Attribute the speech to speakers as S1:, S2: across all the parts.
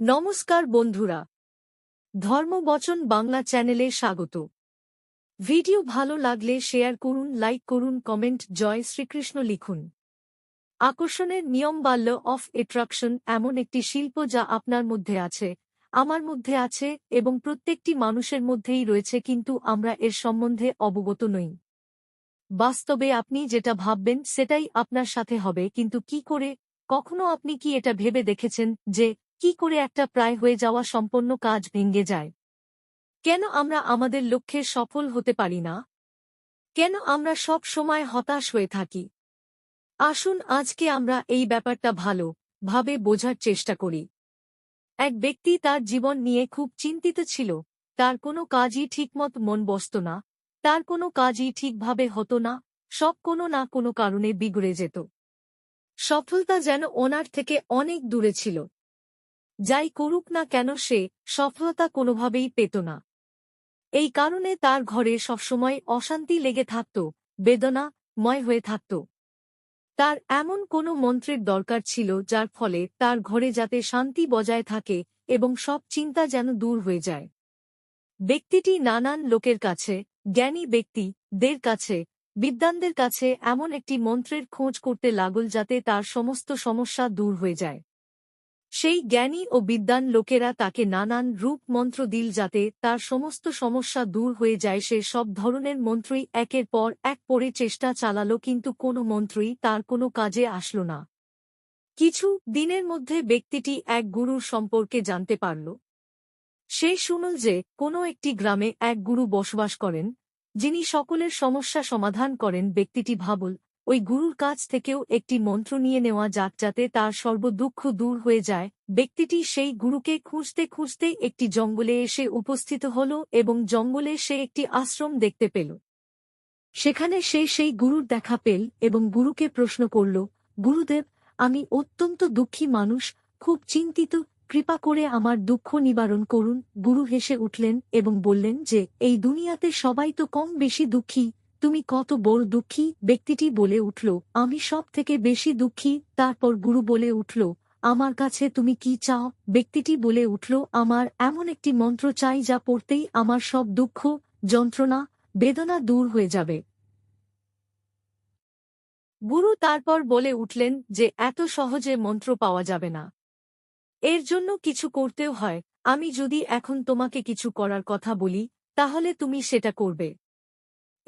S1: নমস্কার বন্ধুরা। ধর্মবচন বাংলা চ্যানেলে স্বাগত। ভিডিও ভালো লাগলে শেয়ার করুন, লাইক করুন, কমেন্ট, জয় শ্রীকৃষ্ণ লিখুন। আকর্ষণের নিয়ম বাল্য অফ এট্রাকশন এমন একটি শিল্প যা আপনার মধ্যে আছে, আমার মধ্যে আছে এবং প্রত্যেকটি মানুষের মধ্যেই রয়েছে কিন্তু আমরা এর সম্বন্ধে অবগত নই। বাস্তবে আপনি যেটা ভাববেন সেটাই আপনার সাথে হবে, কিন্তু কি করে, কখনো আপনি কি এটা ভেবে দেখেছেন যে কি করে একটা প্রায় হয়ে যাওয়া সম্পন্ন কাজ ভেঙে যায়? কেন আমরা আমাদের লক্ষ্যে সফল হতে পারি না? কেন আমরা সব সময় হতাশ হয়ে থাকি? আসুন আজকে আমরা এই ব্যাপারটা ভালো ভাবে বোঝার চেষ্টা করি। এক ব্যক্তি তার জীবন নিয়ে খুব চিন্তিত ছিল, তার কোনো কাজই ঠিকমত মন বসত না, তার কোনো কাজই ঠিকভাবে হতো না, সব কোনো না কোনো কারণে বিগড়ে যেত। সফলতা যেন ওনার থেকে অনেক দূরে ছিল। যাই করুক না কেন সে সফলতা কোনোভাবেই পেত না। এই কারণে তার ঘরে সবসময় অশান্তি লেগে থাকত বেদনা ময় হয়ে থাকত। তার এমন কোনো মন্ত্রের দরকার ছিল যার ফলে তার ঘরে যাতে শান্তি বজায় থাকে এবং সব চিন্তা যেন দূর হয়ে যায়। ব্যক্তিটি নানান লোকের কাছে, জ্ঞানী ব্যক্তি দের কাছে বিদ্যানদের কাছে এমন একটি মন্ত্রের খোঁজ করতে লাগল যাতে তার সমস্ত সমস্যা দূর হয়ে যায়। সেই জ্ঞানী ও বিদ্যান লোকেরা তাকে নানান রূপ মন্ত্র দিল যাতে তার সমস্ত সমস্যা দূর হয়ে যায়। সে সব ধরনের মন্ত্রই একের পর এক পরে চেষ্টা চালালো কিন্তু কোনো মন্ত্রই তার কোনো কাজে আসল না। কিছু দিনের মধ্যে ব্যক্তিটি এক গুরুর সম্পর্কে জানতে পারল। সে শুনল যে কোনো একটি গ্রামে এক গুরু বসবাস করেন, যিনি সকলের সমস্যা সমাধান করেন। ব্যক্তিটি ভাবল ওই গুরুর কাছ থেকেও একটি মন্ত্র নিয়ে নেওয়া যাক যাতে তার সর্বদুঃখ দূর হয়ে যায়। ব্যক্তিটি সেই গুরুকে খুঁজতে খুঁজতে একটি জঙ্গলে এসে উপস্থিত হল এবং জঙ্গলে সে একটি আশ্রম দেখতে পেল। সেখানে সে সেই গুরুর দেখা পেল এবং গুরুকে প্রশ্ন করল, গুরুদেব, আমি অত্যন্ত দুঃখী মানুষ। খুব চিন্তিত। কৃপা করে আমার দুঃখ নিবারণ করুন। গুরু হেসে উঠলেন এবং বললেন যে, এই দুনিয়াতে সবাই তো কম বেশি দুঃখী। তুমি কত বড় দুঃখী, ব্যক্তিটি বলে উঠল, আমি সব থেকে বেশি দুঃখী, তারপর গুরু বলে উঠল, আমার কাছে তুমি কি চাও? ব্যক্তিটি বলে উঠল, আমার এমন একটি মন্ত্র চাই যা পড়তেই আমার সব দুঃখ, যন্ত্রণা, বেদনা দূর হয়ে যাবে। গুরু তারপর বলে উঠলেন যে, এত সহজে মন্ত্র পাওয়া যাবে না। এর জন্য কিছু করতেও হয়। আমি যদি এখন তোমাকে কিছু করার কথা বলি, তাহলে তুমি সেটা করবে।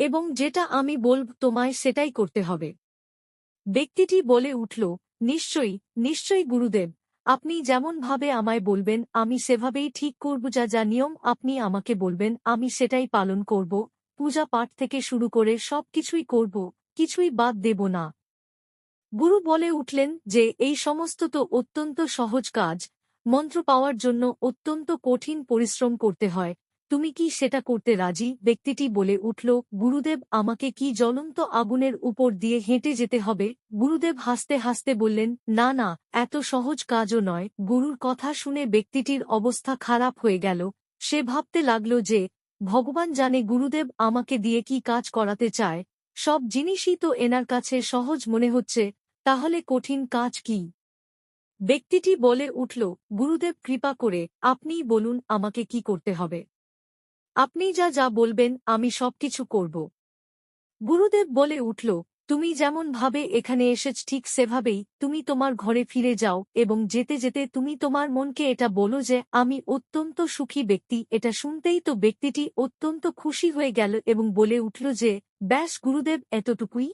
S1: এবং যেটা আমি বলব তোমায় সেটাই করতে হবে। ব্যক্তিটি বলে উঠল, নিশ্চয়ই নিশ্চয়ই গুরুদেব, আপনি যেমনভাবে আমায় বলবেন, আমি সেভাবেই ঠিক করব, যা যা নিয়ম আপনি আমাকে বলবেন, আমি সেটাই পালন করব, পূজা পাঠ থেকে শুরু করে সব কিছুই করব, কিছুই বাদ দেব না। গুরু বলে উঠলেন যে, এই সমস্ত তো অত্যন্ত সহজ কাজ, মন্ত্র পাওয়ার জন্য অত্যন্ত কঠিন পরিশ্রম করতে হয় তুমি কি সেটা করতে রাজি? ব্যক্তিটি বলে উঠল, গুরুদেব, আমাকে কি জ্বলন্ত আগুনের উপর দিয়ে হেঁটে যেতে হবে? গুরুদেব হাসতে হাসতে বললেন, না না, এত সহজ কাজও নয়। গুরুর কথা শুনে ব্যক্তিটির অবস্থা খারাপ হয়ে গেল। সে ভাবতে লাগল যে, ভগবান জানে গুরুদেব আমাকে দিয়ে কি কাজ করাতে চায়। সব জিনিসই তো এনার কাছে সহজ মনে হচ্ছে, তাহলে কঠিন কাজ কি? ব্যক্তিটি বলে উঠল, গুরুদেব, কৃপা করে, আপনিই বলুন আমাকে কি করতে হবে। আপনি যা যা বলবেন, আমি সবকিছু করব। গুরুদেব বলে উঠল, তুমি যেমন ভাবে এখানে এসেছ, ঠিক সেভাবেই তুমি তোমার ঘরে ফিরে যাও এবং যেতে যেতে তুমি তোমার মনকে এটা বলো যে, আমি অত্যন্ত সুখী ব্যক্তি। এটা শুনতেই তো ব্যক্তিটি অত্যন্ত খুশি হয়ে গেল এবং বলে উঠল যে, ব্যাস গুরুদেব, এতটুকুই?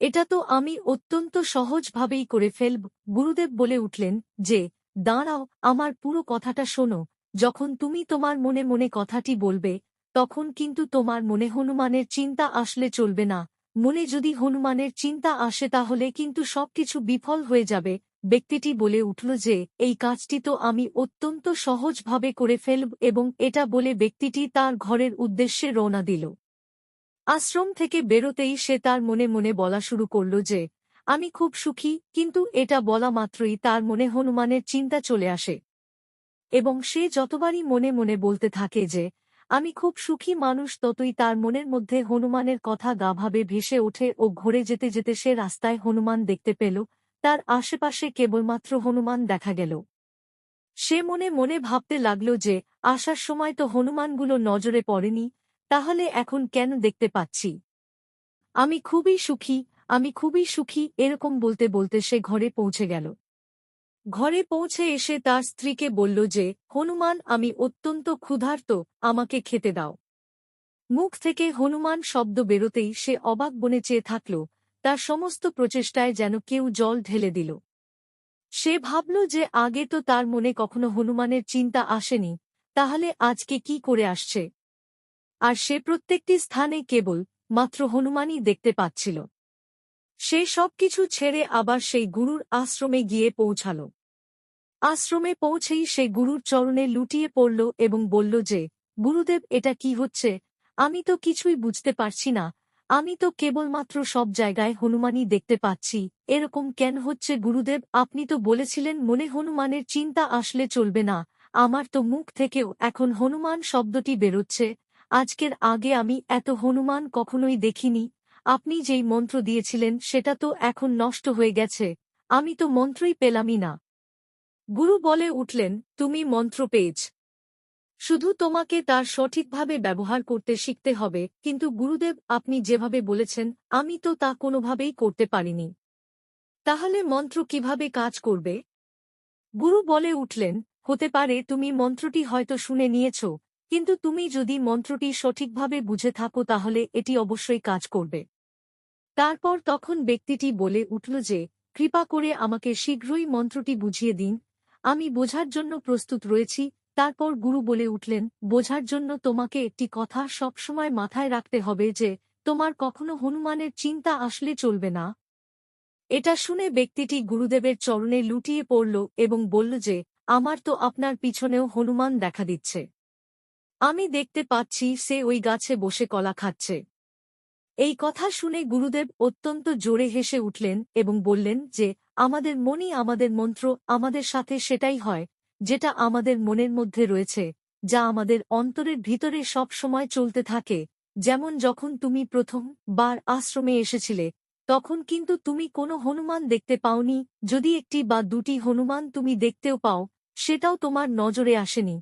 S1: এটা তো আমি অত্যন্ত সহজভাবেই করে ফেলব। গুরুদেব বলে উঠলেন, যে, দাঁড়াও, আমার পুরো কথাটা শোনো। যখন তুমি তোমার মনে মনে কথাটি বলবে, তখন কিন্তু তোমার মনে হনুমানের চিন্তা আসলে চলবে না। মনে যদি হনুমানের চিন্তা আসে তাহলে কিন্তু সবকিছু বিফল হয়ে যাবে। ব্যক্তিটি বলে উঠল যে, এই কাজটি তো আমি অত্যন্ত সহজভাবে করে ফেলব এবং এটা বলে ব্যক্তিটি তার ঘরের উদ্দেশ্যে রওনা দিল। আশ্রম থেকে বেরোতেই সে তার মনে মনে বলা শুরু করল যে, আমি খুব সুখী, কিন্তু এটা বলা মাত্রই তার মনে হনুমানের চিন্তা চলে আসে। এবং সে যতবারই মনে মনে বলতে থাকে যে, আমি খুব সুখী মানুষ, ততই তার মনের মধ্যে হনুমানের কথা গাভাবে ভেসে ওঠে ও ঘুরে যেতে যেতে সে রাস্তায় হনুমান দেখতে পেল, তার আশেপাশে কেবলমাত্র হনুমান দেখা গেল। সে মনে মনে ভাবতে লাগল যে, আসার সময় তো হনুমানগুলো নজরে পড়েনি, তাহলে এখন কেন দেখতে পাচ্ছি? আমি খুবই সুখী, আমি খুবই সুখী, এরকম বলতে বলতে সে ঘরে পৌঁছে গেল। ঘরে পৌঁছে এসে তার স্ত্রীকে বলল যে, হনুমান, আমি অত্যন্ত ক্ষুধার্ত, আমাকে খেতে দাও। মুখ থেকে হনুমান শব্দ বেরোতেই সে অবাক বনে চেয়ে থাকল, তার সমস্ত প্রচেষ্টায় যেন কেউ জল ঢেলে দিল। সে ভাবল যে আগে তো তার মনে কখনো হনুমানের চিন্তা আসেনি, তাহলে আজকে কি করে আসছে? আর সে প্রত্যেকটি স্থানে কেবল মাত্র হনুমানই দেখতে পাচ্ছিল। সে সবকিছু ছেড়ে আবার সেই গুরুর আশ্রমে গিয়ে পৌঁছাল। আশ্রমে পৌঁছেই সে গুরুর চরণে লুটিয়ে পড়ল এবং বলল যে, গুরুদেব, এটা কি হচ্ছে? আমি তো কিছুই বুঝতে পারছি না। আমি তো কেবলমাত্র সব জায়গায় হনুমানই দেখতে পাচ্ছি। এরকম কেন হচ্ছে গুরুদেব? আপনি তো বলেছিলেন মনে হনুমানের চিন্তা আসলে চলবে না। আমার তো মুখ থেকেও এখন হনুমান শব্দটি বেরোচ্ছে। আজকের আগে আমি এত হনুমান কখনোই দেখিনি। আপনি যেই মন্ত্র দিয়েছিলেন সেটা তো এখন নষ্ট হয়ে গেছে। আমি তো মন্ত্রই পেলামই না। গুরু বলে উঠলেন, তুমি মন্ত্র পেয়েছ। শুধু তোমাকে তার সঠিকভাবে ব্যবহার করতে শিখতে হবে, কিন্তু গুরুদেব আপনি যেভাবে বলেছেন, আমি তো তা কোনোভাবেই করতে পারিনি। তাহলে মন্ত্র কীভাবে কাজ করবে? গুরু বলে উঠলেন, হতে পারে তুমি মন্ত্রটি হয়তো শুনে নিয়েছ, কিন্তু তুমি যদি মন্ত্রটি সঠিকভাবে বুঝে থাকো তাহলে এটি অবশ্যই কাজ করবে। তারপর তখন ব্যক্তিটি বলে উঠল যে, কৃপা করে আমাকে শীঘ্রই মন্ত্রটি বুঝিয়ে দিন আমি বোঝার জন্য প্রস্তুত রয়েছি। তারপর গুরু বলে উঠলেন, বোঝার জন্য তোমাকে একটি কথা সবসময় মাথায় রাখতে হবে যে, তোমার কখনো হনুমানের চিন্তা আসলে চলবে না। এটা শুনে ব্যক্তিটি গুরুদেবের চরণে লুটিয়ে পড়ল এবং বলল যে, আমার তো আপনার পিছনেও হনুমান দেখা দিচ্ছে। আমি দেখতে পাচ্ছি সে ওই গাছে বসে কলা খাচ্ছে। এই কথা শুনে গুরুদেব অত্যন্ত জোরে হেসে উঠলেন এবং বললেন যে আমাদের মনই আমাদের মন্ত্র, আমাদের সাথে সেটাই হয়, যেটা আমাদের মনের মধ্যে রয়েছে, যা আমাদের অন্তরের ভিতরে সব সময় চলতে থাকে, যেমন যখন তুমি প্রথম বার আশ্রমে এসেছিলে, তখন কিন্তু তুমি কোনো হনুমান দেখতে পাওনি, যদি একটি বা দুটি হনুমান তুমি দেখতেও পাও, সেটাও তোমার নজরে আসেনি।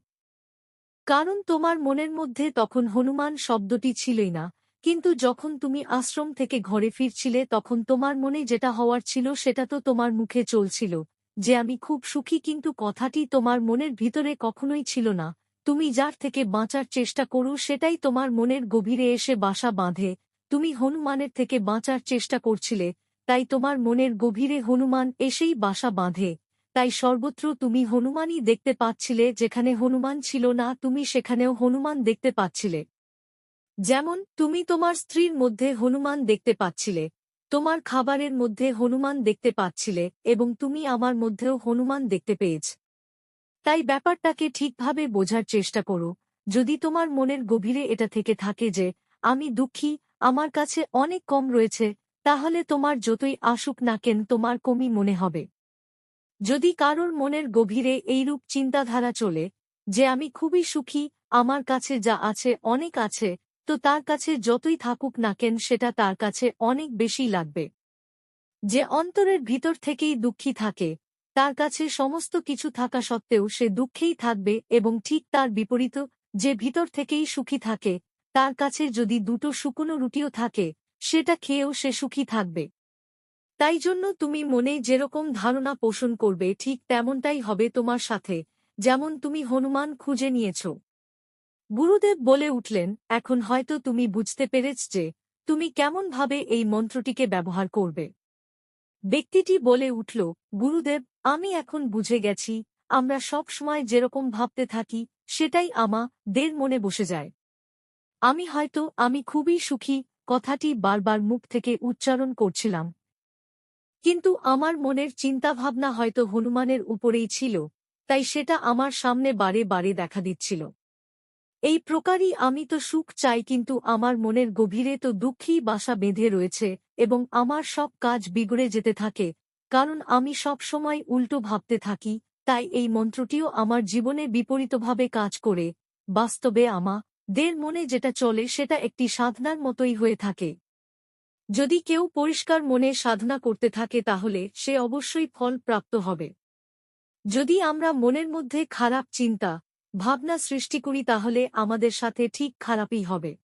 S1: কারণ তোমার মনের মধ্যে তখন হনুমান শব্দটি ছিলই না। কিন্তু যখন তুমি আশ্রম থেকে ঘরে ফিরছিলে, তখন তোমার মনে যেটা হওয়ার ছিল সেটা তো তোমার মুখে চলছিল, যে আমি খুব সুখী কিন্তু কথাটি তোমার মনের ভিতরে কখনোই ছিল না। তুমি যার থেকে বাঁচার চেষ্টা করো সেটাই তোমার মনের গভীরে এসে বাসা বাঁধে। তুমি হনুমানের থেকে বাঁচার চেষ্টা করছিলে, তাই তোমার মনের গভীরে হনুমান এসেই বাসা বাঁধে। তাই সর্বত্র তুমি হনুমানই দেখতে পাচ্ছিলে, যেখানে হনুমান ছিল না, তুমি সেখানেও হনুমান দেখতে পাচ্ছিলে। যেমন, তুমি তোমার স্ত্রীর মধ্যে হনুমান দেখতে পাচ্ছিলে, তোমার খাবারের মধ্যে হনুমান দেখতে পাচ্ছিলে, এবং তুমি আমার মধ্যেও হনুমান দেখতে পেয়েছ। তাই ব্যাপারটাকে ঠিকভাবে বোঝার চেষ্টা করো। যদি তোমার মনের গভীরে এটা থেকে থাকে যে, আমি দুঃখী, আমার কাছে অনেক কম রয়েছে, তাহলে তোমার যতই আসুক না কেন তোমার কমই মনে হবে। যদি কারোর মনের গভীরে এইরূপ চিন্তাধারা চলে, যে আমি খুবই সুখী, আমার কাছে যা আছে অনেক আছে তো তার কাছে যতই থাকুক না কেন সেটা তার কাছে অনেক বেশি লাগবে। যে অন্তরের ভিতর থেকেই দুঃখী থাকে, তার কাছে সমস্ত কিছু থাকা সত্ত্বেও সে দুঃখেই থাকবে এবং ঠিক তার বিপরীত, যে ভিতর থেকেই সুখী থাকে, তার কাছে যদি দুটো শুকনো রুটিও থাকে, সেটা খেয়েও সে সুখী থাকবে। তাই জন্য তুমি মনে যেরকম ধারণা পোষণ করবে ঠিক তেমনটাই হবে তোমার সাথে, যেমন তুমি হনুমান খুঁজে নিয়েছ। গুরুদেব বলে উঠলেন, এখন হয়তো তুমি বুঝতে পেরেছ যে, তুমি কেমনভাবে এই মন্ত্রটিকে ব্যবহার করবে। ব্যক্তিটি বলে উঠল, গুরুদেব, আমি এখন বুঝে গেছি, আমরা সব সময় যেরকম ভাবতে থাকি, সেটাই আমা, দের মনে বসে যায়। আমি হয়তো, আমি খুবই সুখী, কথাটি বারবার মুখ থেকে উচ্চারণ করছিলাম। কিন্তু আমার মনের চিন্তাভাবনা হয়তো হনুমানের উপরেই ছিল, তাই সেটা আমার সামনে বারে বারে দেখা দিচ্ছিল। এই প্রকারই আমি তো সুখ চাই, কিন্তু আমার মনের গভীরে তো দুঃখী বাসা বেঁধে রয়েছে এবং আমার সব কাজ বিগড়ে যেতে থাকে, কারণ আমি সব সময় উল্টো ভাবতে থাকি, তাই এই মন্ত্রটিও আমার জীবনে বিপরীতভাবে কাজ করে। বাস্তবে আমা, দের মনে যেটা চলে সেটা একটি সাধনার মতোই হয়ে থাকে। যদি কেউ পরিষ্কার মনে সাধনা করতে থাকে তাহলে সে অবশ্যই ফল প্রাপ্ত হবে। যদি আমরা মনের মধ্যে খারাপ চিন্তা ভাবনা সৃষ্টি করি তাহলে আমাদের সাথে ঠিক খারাপই হবে।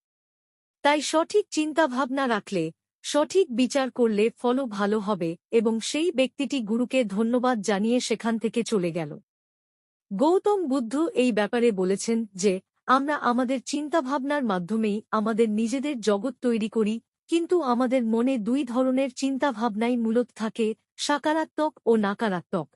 S1: তাই সঠিক চিন্তা ভাবনা রাখলে, সঠিক বিচার করলে ফলও ভালো হবে এবং সেই ব্যক্তিটি গুরুকে ধন্যবাদ জানিয়ে সেখান থেকে চলে গেল। গৌতম বুদ্ধ এই ব্যাপারে বলেছেন যে, আমরা আমাদের চিন্তাভাবনার মাধ্যমেই আমাদের নিজেদের জগৎ তৈরি করি, কিন্তু আমাদের মনে দুই ধরনের চিন্তাভাবনাই মূলত থাকে, সাকারাত্মক ও নাকারাত্মক।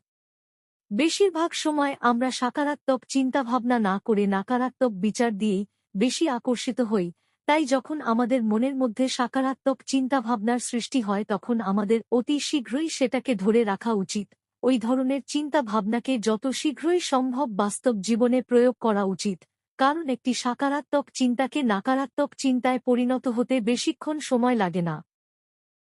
S1: বেশিরভাগ সময় আমরা সাকারাত্মক চিন্তাভাবনা না করে নাকারাত্মক বিচার দিয়েই বেশি আকর্ষিত হই, তাই যখন আমাদের মনের মধ্যে সাকারাত্মক চিন্তাভাবনার সৃষ্টি হয় তখন আমাদের অতি শীঘ্রই সেটাকে ধরে রাখা উচিত। ওই ধরনের চিন্তাভাবনাকে যত শীঘ্রই সম্ভব বাস্তব জীবনে প্রয়োগ করা উচিত, কারণ একটি সাকারাত্মক চিন্তাকে নাকারাত্মক চিন্তায় পরিণত হতে বেশিক্ষণ সময় লাগে না।